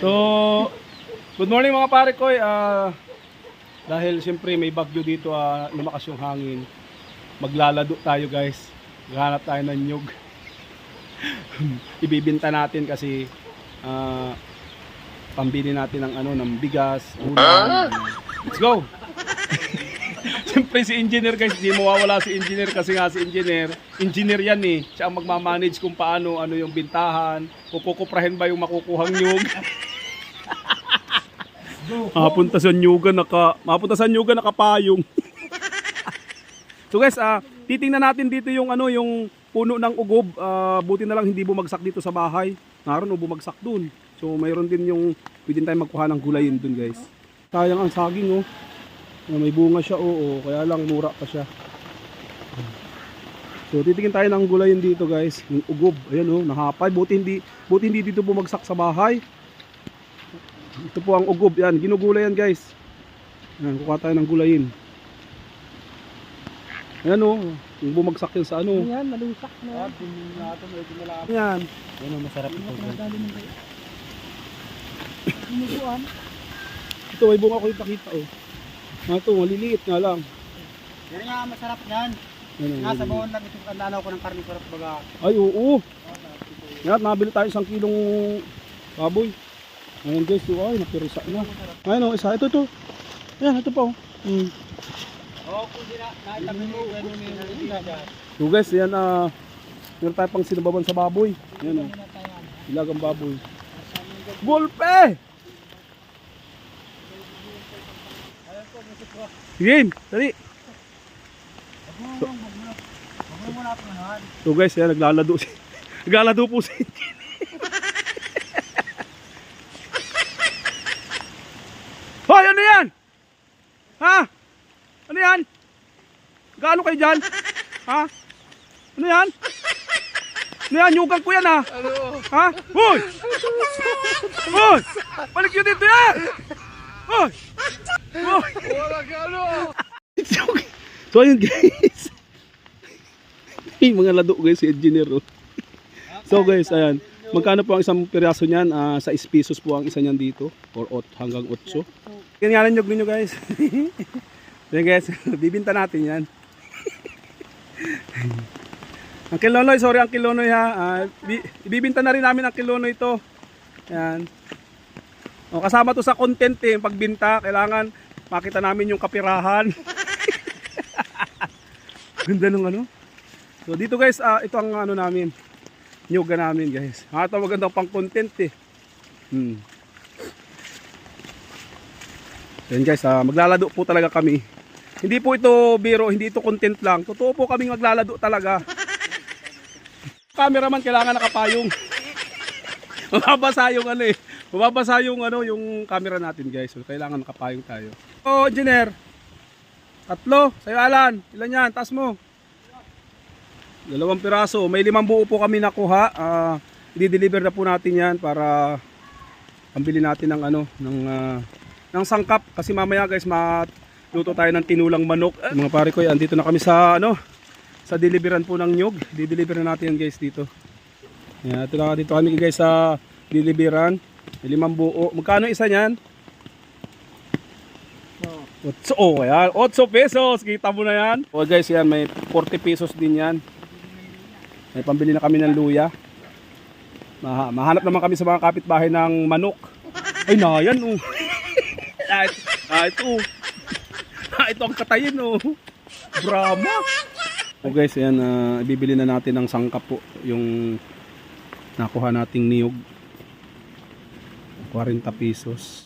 So, good morning mga pare ko. Ah, dahil siyempre may bagyo dito, ah, lumakas yung hangin. Maglalado tayo guys. Gahanap tayo ng nyug. Ibibinta natin kasi ah, pambili natin ng ano ng bigas, ulam. Let's go. Siyempre si engineer guys, di mawawala si engineer kasi nga si engineer, engineer yan eh. Siya ang magmamanage kung paano, ano yung bintahan, kung kukuprahin ba yung makukuhang nyug. Mapunta sa nyuga naka, mapunta sa nyuga nakapayong. so guys, ah, titingnan natin dito yung ano, yung puno ng ugob. Ah, buti na lang hindi bumagsak dito sa bahay. Naroon o bumagsak dun. So mayroon din yung pwede tayong magkuha ng gulayin dun guys. Sayang ang saging oh. Na may bunga siya, oo, kaya lang mura pa siya. So titingin tayo ng gulayin dito guys, yung ugob. Ayan oh, nahapay. Buti hindi, buti hindi dito bumagsak sa bahay. Ito po ang ugob, yan, ginugulay yan guys. Yan, kukuha tayo ng gulayin. Ayan oh, yung bumagsak yan sa ano. Yan, malusak na. Yan. Yan ang masarap ito. Ito ay bunga ko ipakita oh. Ah, ito, maliliit nga lang. Yan nga masarap yan. Yan, oh, Nasa bawon lang ito ang nanaw ko ng karne sarap baga. Ay, oo. Yan, nabili tayo isang kilong baboy. Ayan guys, oh, ay, napirisa na. Ayan oh, isa. Ito, ito. Ayan, ito pa oh. Hmm. Oo, kung na naitabi mo ganun yung naliliga dyan. So guys, yan ah, meron tayo pang sinababan sa baboy. Ayan oh, ilagang baboy. Golpe! Game, dali. Naman. So guys, yan naglalado si naglalado po si Hoy, ano yan? Ha? Ano yan? Gaano kayo dyan? Ha? Ano yan? Ano yan? Yugang ko yan ha? Ha? Hoy! Hoy! Balik yun dito yan! Hoy! Hoy! Wala gano! So ayun guys. May mga lado guys si engineer oh. So guys, ayan. Magkano po ang isang piraso niyan? Ah, sa 6 pesos po ang isa niyan dito. Or ot, hanggang 8. Ganyan nyog ninyo guys. Yan guys, bibinta natin yan. ang kilonoy, sorry ang kilonoy ha. Bi- ibibinta na rin namin ang kilonoy ito. Yan. O, kasama to sa content eh, pagbinta. Kailangan makita namin yung kapirahan. Ganda nung ano. So dito guys, ah, ito ang ano namin. Nyuga namin guys. Ah, ito magandang pang content eh. Hmm. Yan guys, ah, maglalado po talaga kami. Hindi po ito biro, hindi ito content lang. Totoo po kaming maglalado talaga. Cameraman kailangan nakapayong. Mababasa yung ano eh. Mababasa yung ano, yung camera natin guys. So, kailangan nakapayong tayo. Oh, engineer. Tatlo. Sa'yo Alan. Ilan yan? Taas mo. Dalawang piraso. May limang buo po kami nakuha. Ah, i-deliver na po natin yan para pambili natin ng ano, ng ah, ng sangkap kasi mamaya guys maluto tayo ng tinulang manok. Mga pare ko, andito na kami sa ano, sa deliveran po ng nyog. Di-deliver na natin yan guys dito. Yan, ito na dito kami guys sa deliveran. May limang buo. Magkano isa niyan? Otso, oh, yan. 8 pesos. Kita mo na yan. Oh guys, yan. May 40 pesos din yan. May pambili na kami ng luya. Maha, mahanap naman kami sa mga kapitbahay ng manok. Ay, na yan, oh. ah, ito, ah, ito. Ah, ito ang katayin, oh. Brahma. Oh guys, yan. ah, ibibili na natin ng sangkap po. Yung nakuha nating niyog. 40 pesos.